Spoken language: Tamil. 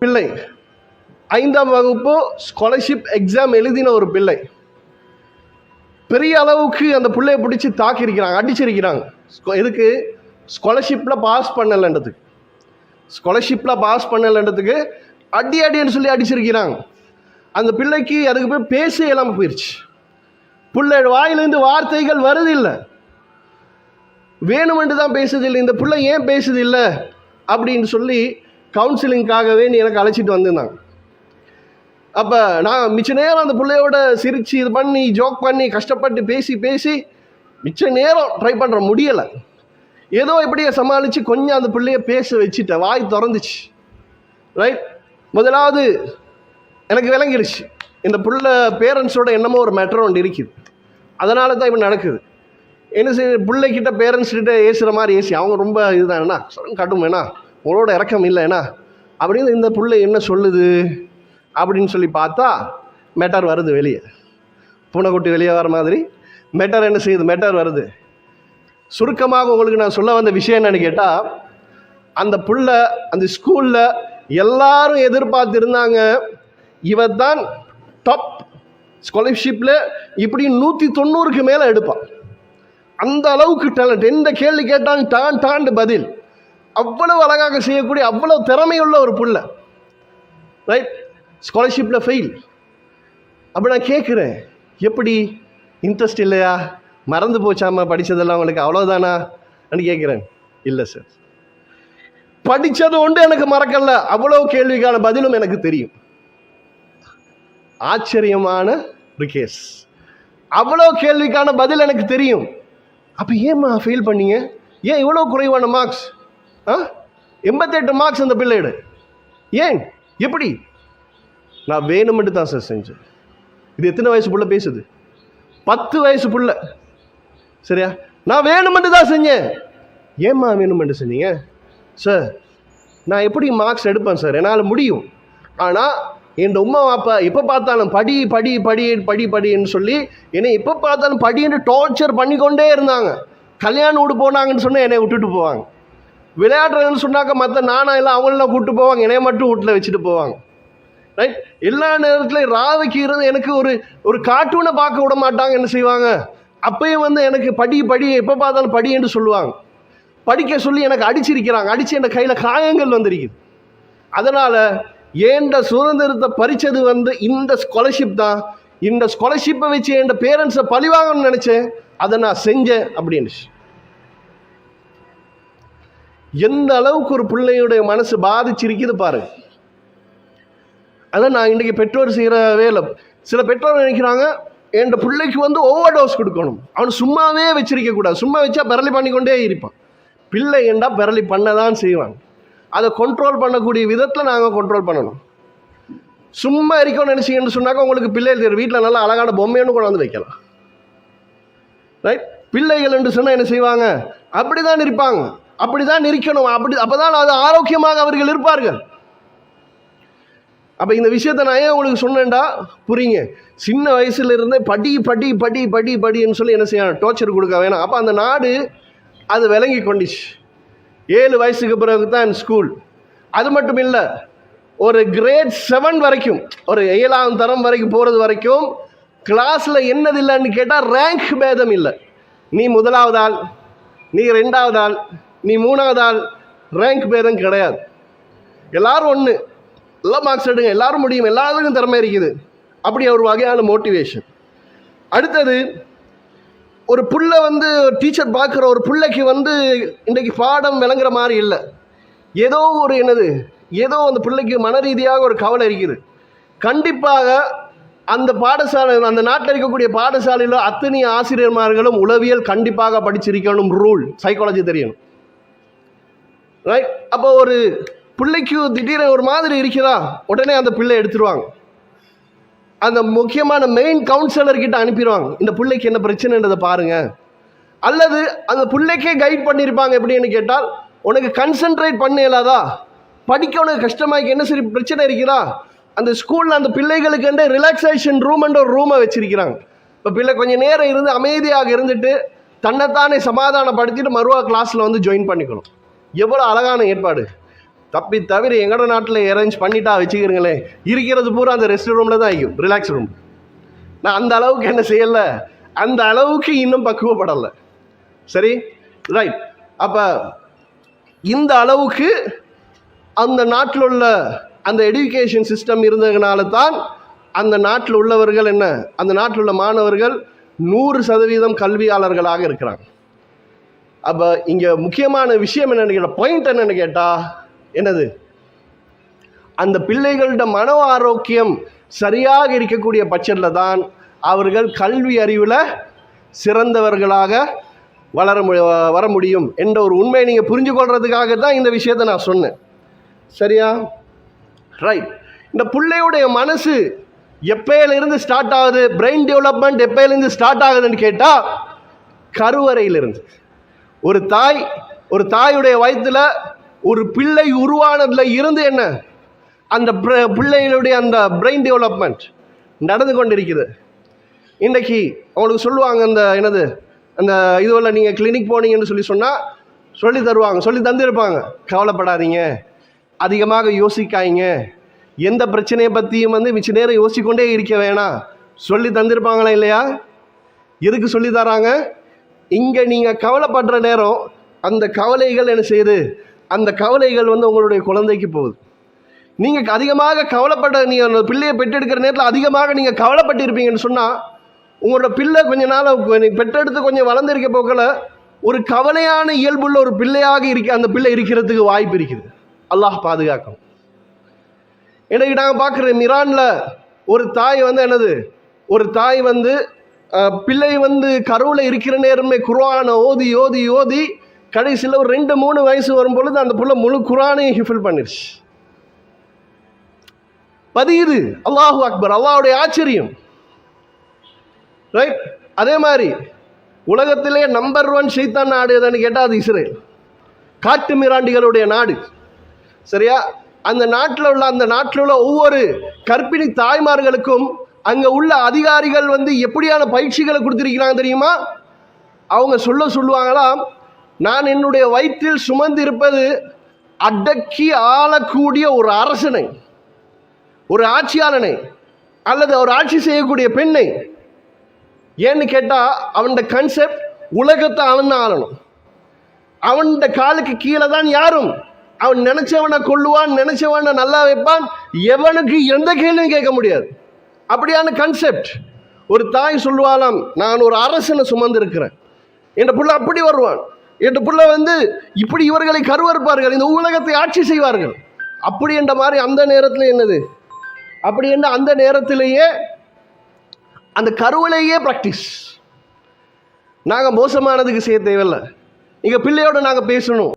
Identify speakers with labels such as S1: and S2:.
S1: பிள்ளை. ஐந்தாம் வகுப்பு ஸ்காலர்ஷிப் எக்ஸாம் எழுதின ஒரு பிள்ளை. பெரிய அளவுக்கு அந்த பிள்ளைய பிடிச்சி தாக்கியிருக்கிறாங்க அடிச்சிருக்கிறாங்க. எதுக்கு? ஸ்காலர்ஷிப்பில் பாஸ் பண்ணலைன்றதுக்கு. ஸ்காலர்ஷிப்பில் பாஸ் பண்ணலைன்றதுக்கு அடி அடின்னு சொல்லி அடிச்சிருக்கிறாங்க. அந்த பிள்ளைக்கு அதுக்கு போய் பேச இல்லாமல் போயிடுச்சு பிள்ளை வாயிலிருந்து வார்த்தைகள் வருதில்லை. வேணுமென்று தான் பேசுதில்லை இந்த பிள்ளை ஏன் பேசுதில்லை? அப்படின்னு சொல்லி கவுன்சிலிங்காகவே நீ எனக்கு அழைச்சிட்டு வந்திருந்தாங்க. அப்போ நான் மிச்ச நேரம் அந்த பிள்ளையோட சிரித்து இது பண்ணி ஜோக் பண்ணி கஷ்டப்பட்டு பேசி பேசி மிச்ச நேரம் ட்ரை பண்ணுற முடியலை. ஏதோ இப்படியே சமாளித்து கொஞ்சம் அந்த பிள்ளைய பேச வச்சுட்டேன் வாய் திறந்துச்சு. ரைட் முதலாவது எனக்கு விளங்கிருச்சு. இந்த பிள்ளை பேரண்ட்ஸோட என்னமோ ஒரு மேட்டர் ஒன்று இருக்குது அதனால தான் இப்போ நடக்குது. என்ன செய்ய பிள்ளைக்கிட்ட பேரண்ட்ஸ்கிட்ட ஏசுகிற மாதிரி ஏசி. அவங்க ரொம்ப இதுதான். என்ன? கட்டும் வேணா உங்களோட இறக்கம் இல்லை அப்படின்னு இந்த பிள்ளை என்ன சொல்லுது? அப்படின்னு சொல்லி பார்த்தா மெட்டர் வருது வெளியே. பூனைக்குட்டி வெளியே வர மாதிரி மெட்டர் என்ன செய்யுது? மெட்டர் வருது. சுருக்கமாக உங்களுக்கு நான் சொல்ல வந்த விஷயம் என்னன்னு கேட்டால் அந்த புள்ள அந்த ஸ்கூலில் எல்லாரும் எதிர்பார்த்துருந்தாங்க இவர் தான் டாப் ஸ்காலர்ஷிப்பில் இப்படி நூற்றி தொண்ணூறுக்கு மேலே எடுப்பான். அந்த அளவுக்கு டேலண்ட் எந்த கேள்வி கேட்டாலும் டான் டாண்டு பதில். அவ்வளவு அழகாக செய்யக்கூடிய அவ்வளவு திறமையுள்ள ஒரு பிள்ளை. ரைட் ஸ்காலர்ஷிப்பில் ஃபெயில் அப்போ நான் கேட்குறேன் எப்படி? இன்ட்ரெஸ்ட் இல்லையா? மறந்து போச்சாமா படித்ததெல்லாம் உங்களுக்கு அவ்வளோதானா நான் கேட்குறேன் இல்லை சார் படித்தது ஒன்று எனக்கு மறக்கல. அவ்வளோ கேள்விக்கான பதிலும் எனக்கு தெரியும். ஆச்சரியமான ஒரு கேஸ் அவ்வளோ கேள்விக்கான பதில் எனக்கு தெரியும். அப்போ ஏம்மா ஃபெயில் பண்ணீங்க? ஏன் இவ்வளோ குறைவான மார்க்ஸ் ஆ? எண்பத்தெட்டு மார்க்ஸ் அந்த பிள்ளைடு ஏன்? எப்படி? நான் வேணுமென்று தான் சார் செஞ்சேன். இது எத்தனை வயசு புள்ள பேசுது? பத்து வயசு புள்ள சரியா? நான் வேணுமென்று தான் செஞ்சேன். ஏம்மா வேணுமென்று செஞ்சீங்க? சார் நான் எப்படி மார்க்ஸ் எடுப்பேன் சார் என்னால் முடியும். ஆனால் என் உமா அப்பா எப்போ பார்த்தாலும் படி படி படி படி படின்னு சொல்லி என்னை எப்போ பார்த்தாலும் படின்னு டார்ச்சர் பண்ணிக்கொண்டே இருந்தாங்க. கல்யாணம் வீடு போனாங்கன்னு சொன்னால் என்னை விட்டுட்டு போவாங்க. விளையாடுறதுன்னு சொன்னாக்க மற்ற நானா எல்லாம் அவங்களெலாம் கூப்பிட்டு போவாங்க என்னைய மட்டும் வீட்டில் வச்சுட்டு போவாங்க. ரைட் எல்லா நேரத்துலையும் ராவைக்கு இருந்து எனக்கு ஒரு ஒரு கார்ட்டூனை பார்க்க விட மாட்டாங்க என்ன செய்வாங்க? அப்பயும் வந்து எனக்கு படி படி எப்போ பார்த்தாலும் படி என்று சொல்லுவாங்க. படிக்க சொல்லி எனக்கு அடிச்சிருக்கிறாங்க அடித்து என் கையில் காயங்கள் வந்திருக்குது. அதனால் ஏண்ட சுதந்திரத்தை பறிச்சது வந்து இந்த ஸ்காலர்ஷிப் தான்? இந்த ஸ்காலர்ஷிப்பை வச்சு என் பேரண்ட்ஸை பழிவாங்கன்னு நினச்சேன் அதை நான் செஞ்சேன் அப்படின்னு எந்த அளவுக்கு ஒரு பிள்ளையுடைய மனசு பாதிச்சிருக்குது பாருங்க அதான் நான் இன்றைக்கி பெற்றோர் செய்கிற வேலை சில பெற்றோர் நினைக்கிறாங்க என் பிள்ளைக்கு வந்து ஓவர் டோஸ் கொடுக்கணும். அவன் சும்மாவே வச்சிருக்கக்கூடாது சும்மா வச்சா பெரளி பண்ணிக்கொண்டே இருப்பான். பிள்ளை என்றா பெரளி பண்ண தான் செய்வாங்க. அதை கண்ட்ரோல் பண்ணக்கூடிய விதத்தில் நாங்கள் கண்ட்ரோல் பண்ணணும். சும்மா இருக்கணும்னு நினச்சிங்கன்னு சொன்னாக்க உங்களுக்கு பிள்ளைகள் வீட்டில் நல்லா அழகான பொம்மைன்னு கொண்டாந்து வைக்கலாம். ரைட் பிள்ளைகள் என்று சொன்னால் என்ன செய்வாங்க? அப்படி தான் இருப்பாங்க. அப்படி தான் இருக்கணும் அப்படி அப்போ தான் அது ஆரோக்கியமாக அவர்கள் இருப்பார்கள். அப்போ இந்த விஷயத்தை நான் ஏன் உங்களுக்கு சொன்னேன்டா? புரியுங்க. சின்ன வயசுல இருந்தே படி படி படி படி படின்னு சொல்லி என்ன செய்யணும் டோர்ச்சர் கொடுக்க வேணாம். அப்போ அந்த நாடு அது விளங்கி கொண்டுச்சு. ஏழு வயசுக்கு பிறகு தான் ஸ்கூல் அது மட்டும் இல்லை ஒரு கிரேட் செவன் வரைக்கும் ஒரு ஏழாம் தரம் வரைக்கும் போகிறது வரைக்கும் கிளாஸில் என்னது இல்லைன்னு கேட்டால் ரேங்க் பேதம் இல்லை. நீ முதலாவது ஆள் நீ ரெண்டாவது ஆள் நீ மூணாவது ஆள் ரேங்க் பேதம் கிடையாது. எல்லாரும் ஒன்று எல்லாம் மார்க்ஸ் எடுங்க. எல்லாரும் முடியும். எல்லாருக்கும் திறமை இருக்குது. அப்படி ஒரு வகையான மோட்டிவேஷன் அடுத்தது ஒரு புள்ள வந்து டீச்சர் பார்க்குற ஒரு பிள்ளைக்கு வந்து இன்றைக்கு பாடம் விளங்குற மாதிரி இல்லை. ஏதோ ஒரு என்னது? ஏதோ அந்த பிள்ளைக்கு மன ரீதியாக ஒரு கவலை இருக்குது. கண்டிப்பாக அந்த பாடசாலை அந்த நாட்டில் இருக்கக்கூடிய பாடசாலையில் அத்தனை ஆசிரியர்மார்களும் உளவியல் கண்டிப்பாக படிச்சிருக்கணும் ரூல் சைக்காலஜி தெரியணும் ரைட் அப்போ ஒரு பிள்ளைக்கு திடீர்னு ஒரு மாதிரி இருக்கிறா உடனே அந்த பிள்ளை எடுத்துருவாங்க. அந்த முக்கியமான மெயின் கவுன்சிலர்கிட்ட அனுப்பிடுவாங்க. இந்த பிள்ளைக்கு என்ன பிரச்சனைன்றதை பாருங்கள் அல்லது அந்த பிள்ளைக்கே கைட் பண்ணியிருப்பாங்க எப்படின்னு கேட்டால் உனக்கு கன்சென்ட்ரேட் பண்ண இல்லாதா? படிக்க உனக்கு கஷ்டமாய்க்கு என்ன சரி பிரச்சனை இருக்கிறா அந்த ஸ்கூலில் அந்த பிள்ளைகளுக்கு ரிலாக்ஸேஷன் ரூம்ன்ற ஒரு ரூமை வச்சிருக்கிறாங்க. இப்போ பிள்ளை கொஞ்சம் நேரம் இருந்து அமைதியாக இருந்துட்டு தன்னைத்தானே சமாதானப்படுத்திட்டு மறுவா கிளாஸில் வந்து ஜாயின் பண்ணிக்கணும். எவ்வளோ அழகான ஏற்பாடு. தப்பி தவிர எங்கட நாட்டில் அரேஞ்ச் பண்ணிட்டா வச்சுக்கிறீங்களேன் இருக்கிறது பூரா அந்த ரெஸ்ட் ரூமில் தான் ஐயும் ரிலாக்ஸ் ரூம் நான் அந்த அளவுக்கு என்ன செய்யலை. அந்த அளவுக்கு இன்னும் பக்குவப்படலை. சரி? ரைட் அப்போ இந்த அளவுக்கு அந்த நாட்டில் உள்ள அந்த எடுக்கேஷன் சிஸ்டம் இருந்ததுனால தான் அந்த நாட்டில் உள்ளவர்கள் என்ன? அந்த நாட்டில் உள்ள மாணவர்கள் நூறு சதவீதம் கல்வியாளர்களாக இருக்கிறாங்க. அப்போ இங்கே முக்கியமான விஷயம் என்னென்னு கேட்டால் பாயிண்ட் என்னன்னு கேட்டால் என்னது? அந்த பிள்ளைகளோட மன ஆரோக்கியம் சரியாக இருக்கக்கூடிய பட்சத்தில் தான் அவர்கள் கல்வி அறிவில் சிறந்தவர்களாக வளர மு வர முடியும் என்ற ஒரு உண்மையை நீங்கள் புரிஞ்சு கொள்றதுக்காக தான் இந்த விஷயத்தை நான் சொன்னேன். சரியா? ரைட் இந்த பிள்ளையுடைய மனசு எப்பயிலிருந்து ஸ்டார்ட் ஆகுது? பிரெயின் டெவலப்மெண்ட் எப்பையிலேருந்து ஸ்டார்ட் ஆகுதுன்னு கேட்டால் கருவறையிலிருந்து. ஒரு தாய் ஒரு தாயுடைய வயிற்றில் ஒரு பிள்ளை உருவானதில் இருந்து என்ன? அந்த பிள்ளைகளுடைய அந்த பிரெயின் டெவலப்மெண்ட் நடந்து கொண்டிருக்கிறது. இன்றைக்கி அவங்களுக்கு சொல்லுவாங்க அந்த என்னது அந்த இதுவெல்லாம் நீங்கள் கிளினிக் போனீங்கன்னு சொல்லி சொன்னால் சொல்லி தருவாங்க சொல்லி தந்திருப்பாங்க. கவலைப்படாதீங்க. அதிகமாக யோசிக்காதீங்க. எந்த பிரச்சனையை பற்றியும் வந்து மிச்ச நேரம் யோசிக்கொண்டே இருக்க வேணாம். சொல்லி தந்திருப்பாங்களா இல்லையா? எதுக்கு சொல்லி தராங்க? இங்கே நீங்கள் கவலைப்படுற நேரம் அந்த கவலைகள் என்ன செய்யுது? அந்த கவலைகள் வந்து உங்களுடைய குழந்தைக்கு போகுது. நீங்கள் அதிகமாக கவலைப்பட நீங்கள் அந்த பிள்ளையை பெற்றெடுக்கிற நேரத்தில் அதிகமாக நீங்கள் கவலைப்பட்டு இருப்பீங்கன்னு சொன்னால் உங்களோட பிள்ளை கொஞ்ச நாள் பெற்றெடுத்து கொஞ்சம் வளர்ந்துருக்க போக்கில் ஒரு கவலையான இயல்புள்ள ஒரு பிள்ளையாக இருக்க அந்த பிள்ளை இருக்கிறதுக்கு வாய்ப்பு இருக்குது. அல்லாஹ் பாதுகாக்கும். இன்னைக்கு நாங்கள் பார்க்குற மிரானில் ஒரு தாய் வந்து என்னது? ஒரு தாய் வந்து பிள்ளை வந்து கருவில் இருக்கிற நேரமே குர்ஆனை ஓதி ஓதி ஓதி கடைசியில் ஒரு ரெண்டு மூணு வயசு வரும் பொழுது அந்த பிள்ளை முழு குரானையும் ஹிஃபில் பண்ணிடுச்சு பதியுது அல்லாஹு அக்பர் அல்லாஹுடைய ஆச்சரியம். ரைட் அதே மாதிரி உலகத்திலே நம்பர் ஒன் ஷைத்தான் நாடு எதுன்னு கேட்டால் அது இஸ்ரேல். காட்டு மிராண்டிகளுடைய நாடு. சரியா? அந்த நாட்டில் உள்ள அந்த நாட்டில் உள்ள ஒவ்வொரு கர்ப்பிணி தாய்மார்களுக்கும் அங்கே உள்ள அதிகாரிகள் வந்து எப்படியான பயிற்சிகளை கொடுத்துருக்கிறாங்க தெரியுமா? அவங்க சொல்ல சொல்லுவாங்களாம் நான் என்னுடைய வயிற்றில் சுமந்திருப்பது அடக்கி ஆளக்கூடிய ஒரு அரசனை ஒரு ஆட்சியாளனை அல்லது அவர் ஆட்சி செய்யக்கூடிய பெண்ணை. ஏன்னு கேட்டால் அவனோட கன்செப்ட் உலகத்தை அவன் தான் ஆளணும். அவனோட காலுக்கு கீழே தான் யாரும். அவன் நினைச்சவனை கொல்லுவான் நினைச்சவனை நல்லா வைப்பான் எவனுக்கு எந்த கேள்வியும் கேட்க முடியாது. அப்படியான கன்செப்ட் ஒரு தாய் சொல்லுவாளாம் நான் ஒரு அரசனை சுமந்திருக்கிறேன். என் புள்ள அப்படி வருவான். என் புள்ள வந்து இப்படி இவர்களை கருவறுப்பார்கள். இந்த உலகத்தை ஆட்சி செய்வார்கள். அப்படி என்ற மாதிரி அந்த நேரத்தில் என்னது? அப்படி என்ற அந்த நேரத்திலேயே அந்த கருவிலேயே ப்ராக்டிஸ் நாங்கள் மோசமானதுக்கு செய்ய தேவையில்லை. எங்கள் பிள்ளையோடு நாங்கள் பேசணும்.